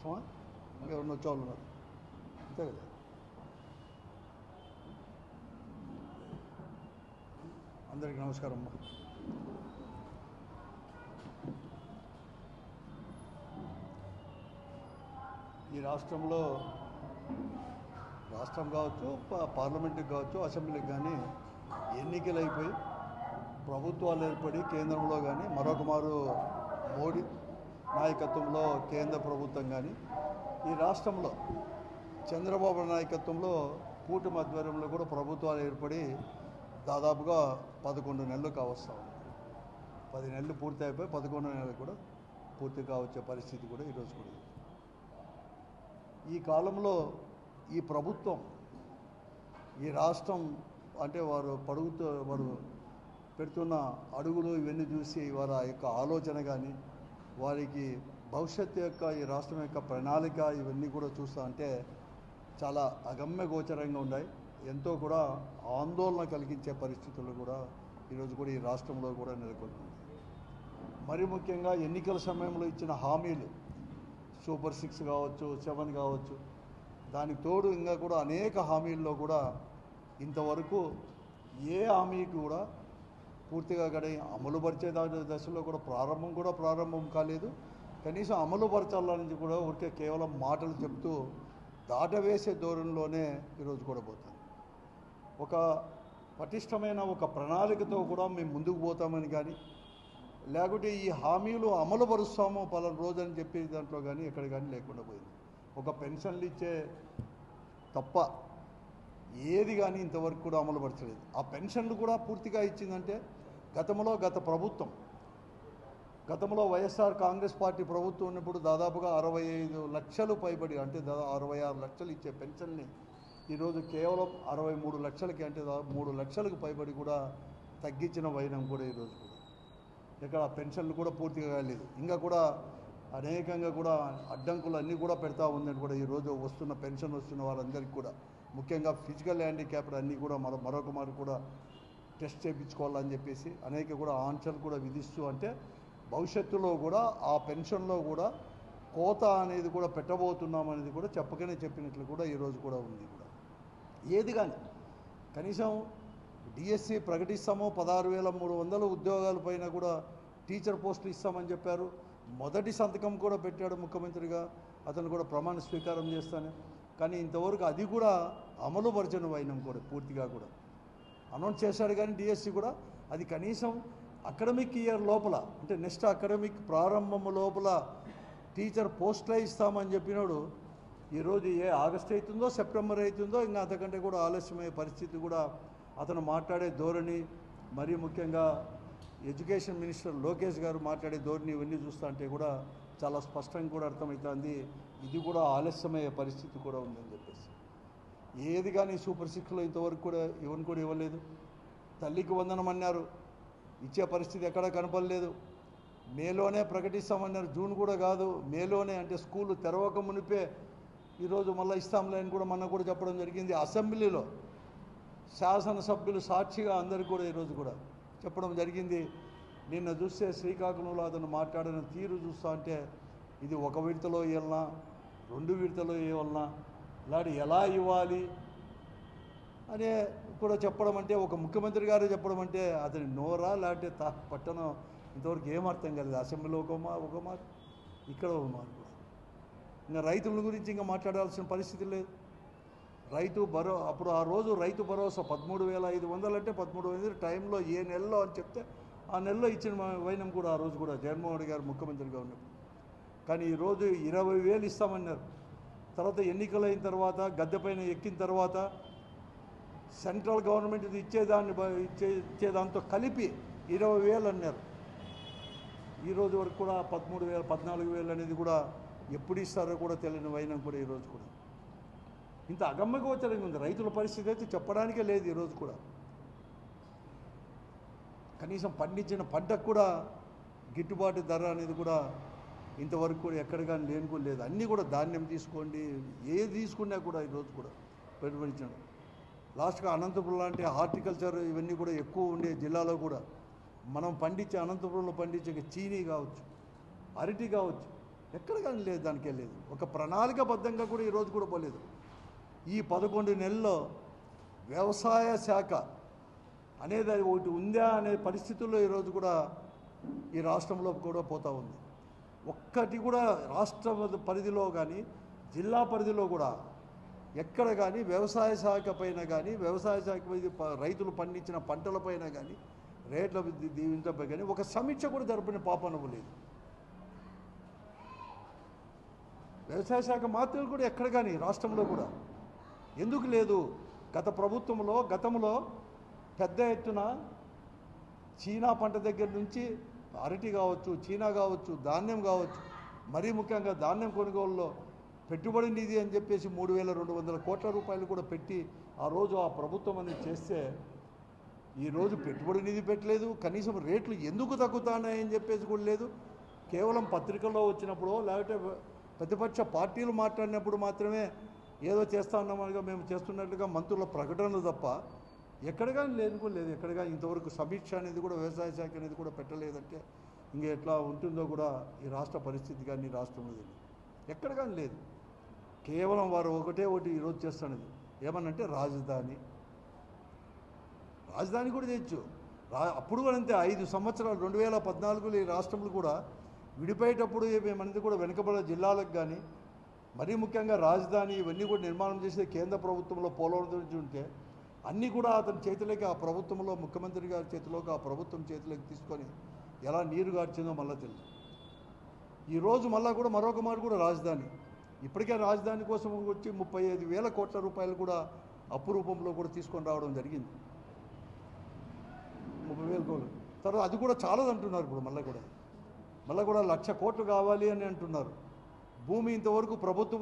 అవసరమా ఇంకెవరిని వచ్చేవాళ్ళు ఉన్నారు అంతే కదా అందరికీ నమస్కారం అమ్మా ఈ రాష్ట్రంలో రాష్ట్రం కావచ్చు పార్లమెంట్కి పార్లమెంటుకి కావచ్చు అసెంబ్లీకి కానీ ఎన్నికలు అయిపోయి ప్రభుత్వాలు ఏర్పడి కేంద్రంలో కానీ మరొక మారు మోడీ నాయకత్వంలో కేంద్ర ప్రభుత్వం కానీ ఈ రాష్ట్రంలో చంద్రబాబు నాయకత్వంలో కూటమి ఆధ్వర్యంలో కూడా ప్రభుత్వాలు ఏర్పడి దాదాపుగా పదకొండు నెలలు కావస్తా ఉంది. పది నెలలు పూర్తి అయిపోయి పదకొండు నెలలు కూడా పూర్తి కావచ్చే పరిస్థితి కూడా ఈరోజు కూడా ఈ కాలంలో ఈ ప్రభుత్వం ఈ రాష్ట్రం అంటే వారు పడుగుతూ వారు పెడుతున్న అడుగులు ఇవన్నీ చూసి వారి ఆ యొక్క ఆలోచన కానీ వారికి భవిష్యత్తు యొక్క ఈ రాష్ట్రం యొక్క ప్రణాళిక ఇవన్నీ కూడా చూస్తా అంటే చాలా అగమ్య గోచరంగా ఉన్నాయి. ఎంతో కూడా ఆందోళన కలిగించే పరిస్థితులు కూడా ఈరోజు కూడా ఈ రాష్ట్రంలో కూడా నెలకొంటుంది మరి ముఖ్యంగా ఎన్నికల సమయంలో ఇచ్చిన హామీలు సూపర్ సిక్స్ కావచ్చు సెవెన్ కావచ్చు దానికి తోడు ఇంకా కూడా అనేక హామీల్లో కూడా ఇంతవరకు ఏ హామీకి కూడా పూర్తిగా గడి అమలుపరిచే దశలో కూడా ప్రారంభం కూడా ప్రారంభం కాలేదు. కనీసం అమలుపరచాలని కూడా ఊరికే కేవలం మాటలు చెప్తూ దాటవేసే ధోరణిలోనే ఈరోజు కూడా పోతుంది ఒక పటిష్టమైన ఒక ప్రణాళికతో కూడా మేము ముందుకు పోతామని కానీ లేకుంటే ఈ హామీలు అమలు పరుస్తాము పలానా రోజు అని చెప్పే దాంట్లో కానీ ఎక్కడ కానీ లేకుండా పోయింది. ఒక పెన్షన్లు ఇచ్చే తప్ప ఏది కానీ ఇంతవరకు కూడా అమలుపరచలేదు. ఆ పెన్షన్లు కూడా పూర్తిగా ఇచ్చిందంటే గతంలో గత ప్రభుత్వం గతంలో వైఎస్ఆర్ కాంగ్రెస్ పార్టీ ప్రభుత్వం ఉన్నప్పుడు దాదాపుగా అరవై ఐదు లక్షలు పైబడి అంటే దాదాపు అరవై ఆరు లక్షలు ఇచ్చే పెన్షన్ని ఈరోజు కేవలం అరవై మూడు లక్షలకి అంటే దాదాపు మూడు లక్షలకు పైబడి కూడా తగ్గించిన వైనం కూడా ఈరోజు కూడా. ఇక్కడ పెన్షన్లు కూడా పూర్తిగా కాలేదు. ఇంకా కూడా అనేకంగా కూడా అడ్డంకులు అన్నీ కూడా పెడతా ఉందని కూడా ఈరోజు వస్తున్న పెన్షన్ వస్తున్న వారందరికీ కూడా ముఖ్యంగా ఫిజికల్ హ్యాండిక్యాప్డ్ అన్నీ కూడా మరో మరొక మారు కూడా టెస్ట్ చేయించుకోవాలని చెప్పేసి అనేక కూడా ఆంక్షలు కూడా విధిస్తూ అంటే భవిష్యత్తులో కూడా ఆ పెన్షన్లో కూడా కోత అనేది కూడా పెట్టబోతున్నాం అనేది కూడా చెప్పకనే చెప్పినట్లు కూడా ఈరోజు కూడా ఉంది కూడా. ఏది కానీ. కనీసం డిఎస్సి ప్రకటిస్తాము పదహారు వేల మూడు వందల ఉద్యోగాల పైన కూడా టీచర్ పోస్టులు ఇస్తామని చెప్పారు. మొదటి సంతకం కూడా పెట్టాడు ముఖ్యమంత్రిగా. అతను కూడా ప్రమాణ స్వీకారం చేస్తాను. కానీ ఇంతవరకు అది కూడా అమలు పరిచయం వైనం కూడా పూర్తిగా కూడా. అనౌన్స్ చేశాడు కానీ డిఎస్సి కూడా అది కనీసం అకాడమిక్ ఇయర్ లోపల అంటే నెక్స్ట్ అకాడమిక్ ప్రారంభం లోపల టీచర్ పోస్టులే ఇస్తామని చెప్పినాడు ఈరోజు ఏ ఆగస్ట్ అవుతుందో సెప్టెంబర్ అవుతుందో ఇంకా అంతకంటే కూడా ఆలస్యమయ్యే పరిస్థితి కూడా అతను మాట్లాడే ధోరణి మరీ ముఖ్యంగా ఎడ్యుకేషన్ మినిస్టర్ లోకేష్ గారు మాట్లాడే ధోరణి ఇవన్నీ చూస్తా అంటే కూడా చాలా స్పష్టంగా కూడా అర్థమవుతుంది. ఇది కూడా ఆలస్యమయ్యే పరిస్థితి కూడా ఉందని చెప్పేసి. ఏది కానీ సూపర్ సిక్స్లో ఇంతవరకు కూడా ఇవన్నీ కూడా ఇవ్వలేదు. తల్లికి వందనం అన్నారు. ఇచ్చే పరిస్థితి ఎక్కడా కనపడలేదు. మేలోనే ప్రకటిస్తామన్నారు. జూన్ కూడా కాదు. మేలోనే అంటే స్కూల్ తెరవక మునిపే ఈరోజు మళ్ళీ ఇస్తాంలే అని కూడా మొన్న కూడా చెప్పడం జరిగింది. అసెంబ్లీలో శాసనసభ్యులు సాక్షిగా అందరికీ కూడా ఈరోజు కూడా చెప్పడం జరిగింది. నిన్న చూస్తే శ్రీకాకుళంలో అతను మాట్లాడిన తీరు చూస్తా అంటే ఇది ఒక విడతలో వెళ్ళినా రెండు విడతలో వెళ్ళినా ఇలాంటి ఎలా ఇవ్వాలి అనే కూడా చెప్పడం అంటే ఒక ముఖ్యమంత్రి గారు చెప్పడం అంటే అతని నోరా లేకపోతే తా పట్టణం ఇంతవరకు ఏం అర్థం కాలేదు. అసెంబ్లీలో ఒక మా ఒక మాట ఇక్కడ ఒక మాట కూడా. ఇంకా రైతుల గురించి ఇంకా మాట్లాడాల్సిన పరిస్థితి లేదు. రైతు భరో అప్పుడు ఆ రోజు రైతు భరోసా పదమూడు వేల ఐదు వందలు అంటే పదమూడు వందలు టైంలో ఏ నెలలో అని చెప్తే ఆ నెలలో ఇచ్చిన వైనం కూడా ఆ రోజు కూడా జగన్మోహన్ రెడ్డి గారు ముఖ్యమంత్రిగా ఉన్నప్పుడు. కానీ ఈరోజు ఇరవై వేలు ఇస్తామన్నారు. తర్వాత ఎన్నికలైన తర్వాత గద్దెపైన ఎక్కిన తర్వాత సెంట్రల్ గవర్నమెంట్ ఇది ఇచ్చేదాన్ని ఇచ్చే ఇచ్చేదాంతో కలిపి ఇరవై వేలు అన్నారు. ఈ రోజు వరకు కూడా పదమూడు వేలు పద్నాలుగు వేలు అనేది కూడా ఎప్పుడు ఇస్తారో కూడా తెలియని వైనం కూడా ఈరోజు కూడా. ఇంత అగమ్యగోచరంగా ఉంది. రైతుల పరిస్థితి అయితే చెప్పడానికే లేదు ఈరోజు కూడా. కనీసం పండించిన పంటకు కూడా గిట్టుబాటు ధర అనేది కూడా ఇంతవరకు కూడా ఎక్కడ కానీ లేని కూడా లేదు. అన్నీ కూడా ధాన్యం తీసుకోండి. ఏది తీసుకున్నా కూడా ఈరోజు కూడా పెట్టుబడించాడు లాస్ట్గా అనంతపురం లాంటి హార్టికల్చర్ ఇవన్నీ కూడా ఎక్కువ ఉండే జిల్లాలో కూడా మనం పండించే అనంతపురంలో పండించే చీనీ కావచ్చు అరటి కావచ్చు ఎక్కడ కానీ లేదు దానికే లేదు. ఒక ప్రణాళికబద్ధంగా కూడా ఈరోజు కూడా పోలేదు. ఈ పదకొండు నెలల్లో వ్యవసాయ శాఖ అనేది అది ఒకటి ఉందా అనే పరిస్థితుల్లో ఈరోజు కూడా ఈ రాష్ట్రంలో కూడా పోతా ఉంది. ఒక్కటి కూడా రాష్ట్ర పరిధిలో కానీ జిల్లా పరిధిలో కూడా ఎక్కడ కానీ వ్యవసాయ శాఖ పైన కానీ వ్యవసాయ శాఖ ప- రైతులు పండించిన పంటలపైన కానీ రేట్ల దీవించపై కానీ ఒక సమీక్ష కూడా జరిపిన పాపనవు లేదు. వ్యవసాయ శాఖ మాత్రం కూడా ఎక్కడ కానీ రాష్ట్రంలో కూడా. ఎందుకు లేదు? గత ప్రభుత్వంలో గతంలో పెద్ద ఎత్తున చీనా పంట దగ్గర నుంచి అరటి కావచ్చు చీనా కావచ్చు ధాన్యం కావచ్చు మరీ ముఖ్యంగా ధాన్యం కొనుగోలులో పెట్టుబడి నిధి అని చెప్పేసి మూడు వేల రెండు వందల కోట్ల రూపాయలు కూడా పెట్టి ఆ రోజు ఆ ప్రభుత్వం అనేది చేస్తే ఈరోజు పెట్టుబడి నిధి పెట్టలేదు కనీసం రేట్లు ఎందుకు తగ్గుతున్నాయని చెప్పేసి కూడా లేదు. కేవలం పత్రికల్లో వచ్చినప్పుడు లేకపోతే ప్రతిపక్ష పార్టీలు మాట్లాడినప్పుడు మాత్రమే ఏదో చేస్తా ఉన్నామనిగా మేము చేస్తున్నట్లుగా మంత్రుల ప్రకటనలు తప్ప ఎక్కడ కానీ లేదు కూడా లేదు. ఎక్కడ కానీ ఇంతవరకు సమీక్ష అనేది కూడా వ్యవసాయ శాఖ అనేది కూడా పెట్టలేదంటే ఇంక ఎట్లా ఉంటుందో కూడా ఈ రాష్ట్ర పరిస్థితి కానీ ఈ రాష్ట్రంలో తెలియదు. ఎక్కడ కానీ లేదు. కేవలం వారు ఒకటే ఒకటి ఈరోజు చేస్తున్నది. ఏమనంటే రాజధాని. రాజధాని కూడా తెచ్చు రా అప్పుడు కూడా అంతే. ఐదు సంవత్సరాలు రెండు వేల పద్నాలుగులో ఈ రాష్ట్రంలో కూడా విడిపోయేటప్పుడు మేమనేది కూడా వెనుకబడిన జిల్లాలకు కానీ మరీ ముఖ్యంగా రాజధాని ఇవన్నీ కూడా నిర్మాణం చేసే కేంద్ర ప్రభుత్వంలో పోలవరం ఉంటే అన్నీ కూడా అతని చేతిలోకి ఆ ప్రభుత్వంలో ముఖ్యమంత్రి గారి చేతిలోకి ఆ ప్రభుత్వం చేతిలోకి తీసుకొని ఎలా నీరు గార్చిందో మళ్ళీ తెలుసు. ఈరోజు మళ్ళీ కూడా మరొక మాట కూడా రాజధాని. ఇప్పటికే రాజధాని కోసం వచ్చి ముప్పై ఐదు వేల కోట్ల రూపాయలు కూడా అప్పు రూపంలో కూడా తీసుకొని రావడం జరిగింది. ముప్పై వేల కోట్లు. తర్వాత అది కూడా చాలదు అంటున్నారు ఇప్పుడు మళ్ళీ కూడా. మళ్ళీ కూడా లక్ష కోట్లు కావాలి అని అంటున్నారు. భూమి ఇంతవరకు ప్రభుత్వ